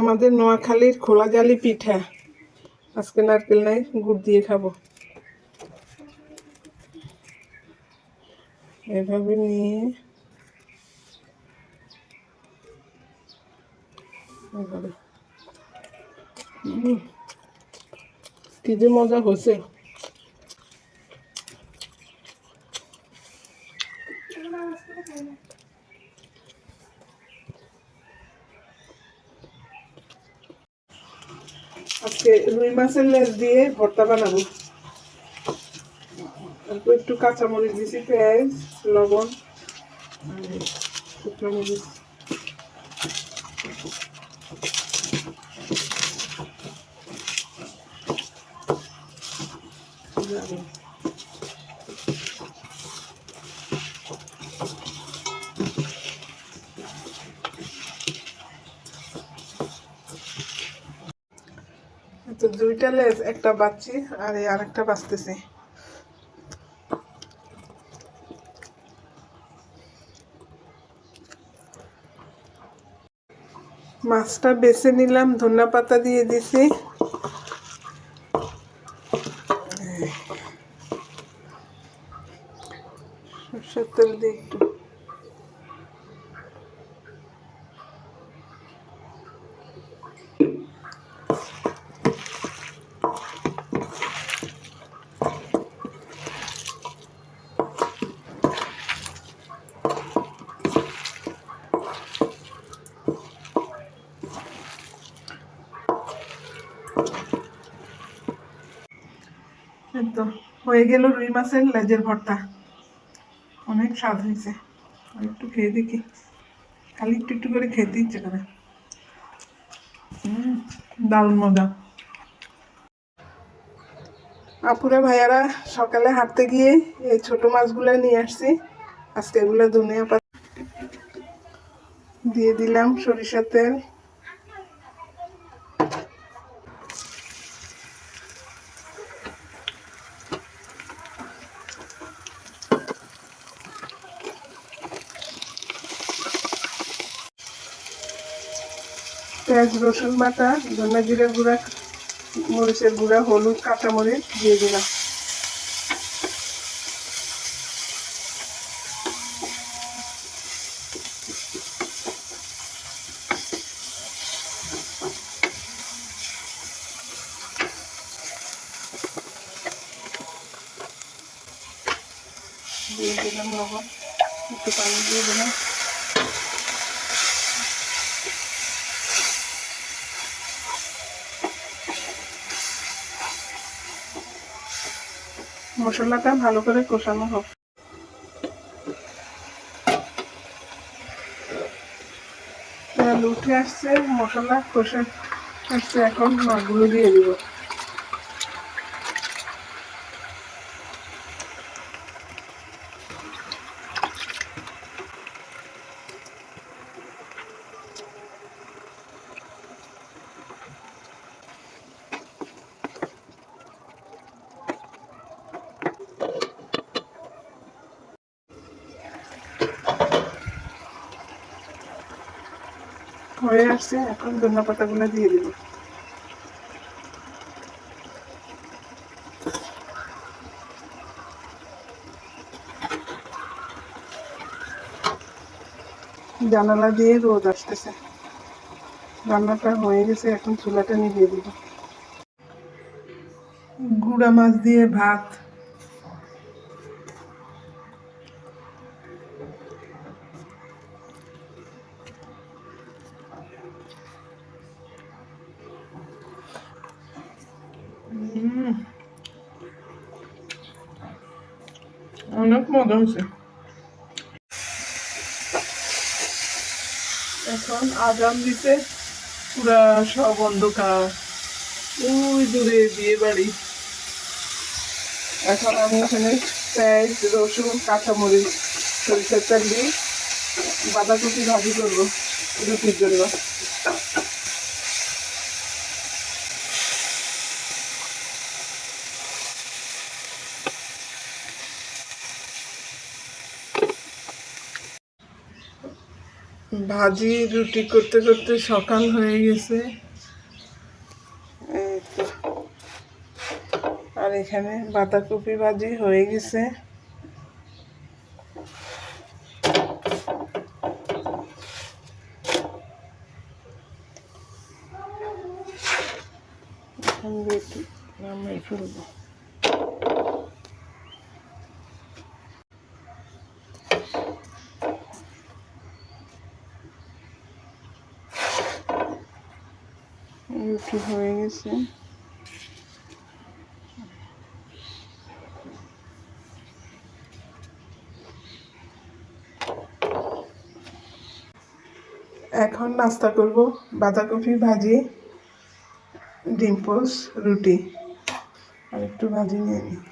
আমাদের নোয়াখালীর খোলা জালি পিঠা। আজকে নারকেল নাই, গুড় দিয়ে খাব। এভাবে নিয়ে কি যে মজা হয়েছে। আজকে রুই মাছের লেজ দিয়ে ভর্তা বানাবো অল্প একটু কাঁচামরিচ দিছি, পেঁয়াজ, লবণ, শুকনো মরিচ যাবে। তো দুইটা লেজ, একটা বাচ্চি আর এই আরেকটা বাঁচতেছে। মাছটা বেছে নিলাম, ধনিয়া পাতা দিয়ে দিছি। সরষের তেল দিয়ে একটু তো, হয়ে গেল রুই মাছের লেজের ভর্তা। অনেক স্বাদ হয়েছে। একটু খেয়ে দেখি। খালি একটু একটু করে খেতে ইচ্ছে করে। দারুণ মজা। আপুরা, ভাইয়ারা, সকালে হাঁটতে গিয়ে এই ছোট মাছগুলো নিয়ে আসছি। আজকে এগুলো ধনিয়া পাতা দিয়ে দিলাম, সরিষার তেল। পেঁয়াজ, রসুন বাটা ধনে জিরে গুঁড়া, মরিচের গুঁড়া, হলুদ কাঁচা মরিচ দিয়ে দিলাম। দিয়ে দিলাম লবণ, একটু পানি দিয়ে দিলাম। মশলাটা ভালো করে কষানো হোক। উঠে আসছে মশলা কষে আসছে এখন মাছগুলো দিয়ে দিব। হয়ে আসছে, এখন ধনিয়া পাতাগুলো দিয়ে দিব। জানালা দিয়ে রোদ আসতেছে। রান্নাটা হয়ে গেছে, এখন চুলাটা নিভিয়ে দিব। গুঁড়া মাছ দিয়ে ভাত অনেক মজা হয়েছে এখন আজান দিতে পুরা সব অন্ধকার। ওই দূরে বিয়ে বাড়ি। এখন আমি এখানে পেঁয়াজ, রসুন, কাঁচামরিচ, সরিষার তেল দিয়ে বাঁধাকপি ভাজি করব রুটির জন্য। ভাজি, রুটি করতে করতে সকাল হয়ে গেছে। আর এখানে বাঁধাকপি ভাজি হয়ে গেছে। নামিয়ে ফেলব। রুটি হয়ে গেছে এখন নাস্তা করব বাঁধাকপি ভাজি, ডিম পোস রুটি। আর একটু ভাজি নিয়ে নিই